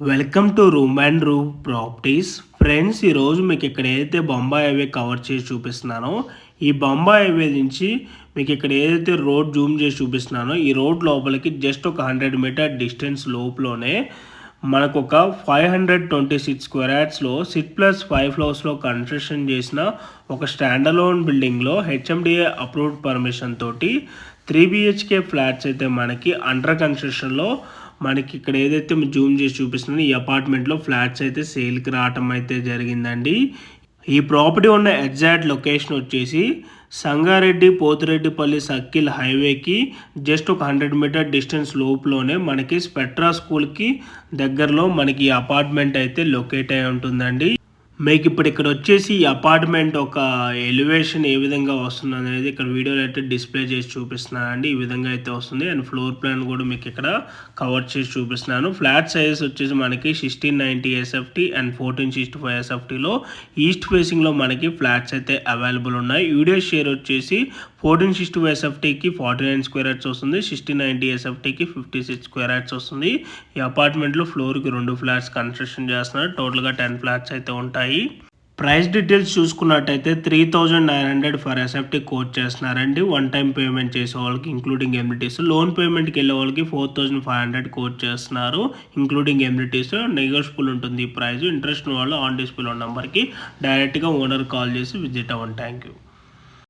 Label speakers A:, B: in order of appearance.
A: Welcome to Room and Room Properties friends ఈరోజు మీకు ఇక్కడ ఏదైతే బొంబాయి హైవే కవర్ చేసి చూపిస్తున్నానో ఈ బొంబాయి హైవే నుంచి మీకు ఇక్కడ ఏదైతే రోడ్ జూమ్ చేసి చూపిస్తున్నానో ఈ రోడ్ లోపలికి జస్ట్ ఒక హండ్రెడ్ మీటర్ డిస్టెన్స్ లోపలనే మనకు ఒక five hundred twenty six square యాడ్స్లో stilt plus five ఫ్లోర్స్లో కన్స్ట్రక్షన్ చేసిన ఒక స్టాండలోన్ బిల్డింగ్లో హెచ్ఎండిఏ అప్రూవ్డ్ పర్మిషన్ తోటి త్రీ బిహెచ్కే ఫ్లాట్స్ అయితే మనకి అండర్ కన్స్ట్రక్షన్లో మనకి ఇక్కడ ఏదైతే జూమ్ చేసి చూపిస్తున్నానో ఈ అపార్ట్మెంట్లో ఫ్లాట్స్ అయితే సేల్కి రావటం అయితే జరిగిందండి. ఈ ప్రాపర్టీ ఉన్న ఎగ్జాక్ట్ లొకేషన్ వచ్చేసి సంగారెడ్డి పోతిరెడ్డిపల్లి సర్కిల్ హైవేకి జస్ట్ ఒక హండ్రెడ్ మీటర్ డిస్టెన్స్ లోపులోనే మనకి స్పెట్రా స్కూల్కి దగ్గరలో మనకి ఈ అపార్ట్మెంట్ అయితే లొకేట్ అయి ఉంటుందండి. మీకు ఇప్పుడు ఇక్కడ వచ్చేసి ఈ అపార్ట్మెంట్ ఒక ఎలివేషన్ ఏ విధంగా వస్తుంది అనేది ఇక్కడ వీడియోలో అయితే డిస్ప్లే చేసి చూపిస్తున్నానండి. ఈ విధంగా అయితే వస్తుంది. అండ్ ఫ్లోర్ ప్లాన్ కూడా మీకు ఇక్కడ కవర్ చేసి చూపిస్తున్నాను. ఫ్లాట్ సైజెస్ వచ్చేసి మనకి sixteen ninety SFT and fourteen sixty five ఎస్ఎఫ్టీలో east ఫేసింగ్లో మనకి ఫ్లాట్స్ అయితే అవైలబుల్ ఉన్నాయి. వీడియో షేర్ వచ్చేసి ఫోర్టీన్ సిక్స్టీ ఫైవ్ ఎస్ఎఫ్టీకి ఫార్టీ నైన్ స్క్వేర్ యాడ్స్ వస్తుంది సిక్స్టీ నైంటీ ఎస్ఎఫ్టీకి ఫిఫ్టీ సిక్స్ స్క్వేర్ యాడ్స్ వస్తుంది. ఈ అపార్ట్మెంట్లో ఫ్లోర్కి రెండు ఫ్లాట్స్ కన్స్ట్రక్షన్ చేస్తున్నారు. టోటల్గా టెన్ ఫ్లాట్స్ అయితే ఉంటాయి. ప్రైస్ డీటెయిల్స్ చూసుకున్నట్టయితే three thousand nine hundred for SFT quote చేస్తున్నారండి. వన్ టైం పేమెంట్ చేసే వాళ్ళకి ఇంక్లూడింగ్ ఎమ్యూనిటీస్ లోన్ పేమెంట్కి వెళ్ళే వాళ్ళకి four thousand five hundred quote చేస్తున్నారు ఇంక్లూడింగ్ ఎమ్యూనిటీస్ నెగోషియబుల్ ఉంటుంది ఈ ప్రైస్. ఇంట్రెస్ట్ ఉన్న వాళ్ళు ఆన్ డిస్ప్లే నెంబర్కి డైరెక్ట్గా ఓనర్ కాల్ చేసి విజిట్ అవ్వండి. Thank you